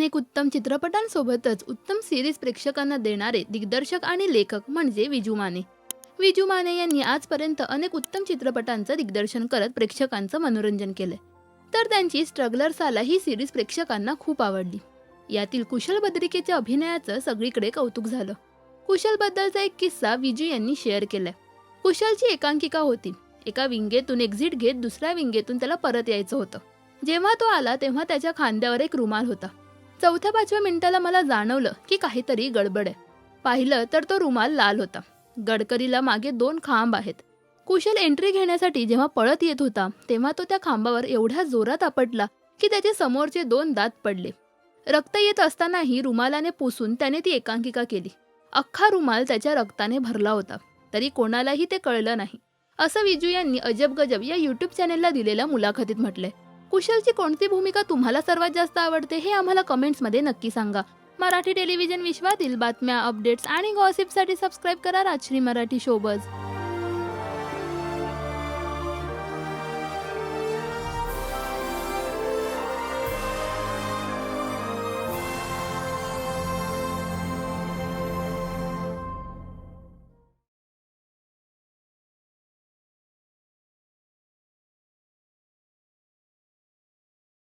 अनेक उत्तम चित्रपटांसोबतच उत्तम सिरीज प्रेक्षकांना देणारे दिग्दर्शक आणि लेखक म्हणजे विजू माने. विजू माने यांनी आजपर्यंत अनेक उत्तम चित्रपटांचं दिग्दर्शन करत प्रेक्षकांचं मनोरंजन केलंय तर त्यांची स्ट्रगलर साला ही सिरीज प्रेक्षकांना खूप आवडली. यातील कुशल बद्रिकेच्या अभिनयाचं सगळीकडे कौतुक झालं. कुशलबद्दलचा एक किस्सा विजू यांनी शेअर केलाय कुशलची एकांकिका होती. एका विंगेतून एक्झिट घेत दुसऱ्या विंगेतून त्याला परत यायचं होतं. जेव्हा तो आला तेव्हा त्याच्या खांद्यावर एक रुमाल होता. चौथ्या पाचव्या मिनिटाला मला जाणवलं की काहीतरी गडबड आहे. पाहिलं तर तो रुमाल लाल होता. गडकरीला मागे दोन खांब आहेत. कुशल एंट्री घेण्यासाठी जेव्हा पळत येत होता तेव्हा तो त्या खांबावर एवढ्या जोरात आपटला की त्याचे समोरचे दोन दात पडले. रक्त येत असतानाही रुमालाने पुसून त्याने ती एकांकिका केली. अख्खा रुमाल त्याच्या रक्ताने भरला होता. तरी कोणालाही ते कळलं नाही. असं विजू यांनी अजब गजब या युट्यूब चॅनेलला दिलेल्या मुलाखतीत म्हटलंय. कुशलची कोणती भूमिका तुम्हाला सर्वात जास्त आवडते हे आम्हाला कमेंट्समध्ये नक्की सांगा. मराठी टेलिव्हिजन विश्वातील बातम्या अपडेट्स आणि गॉसिपसाठी सबस्क्राईब करा राजश्री मराठी शोबज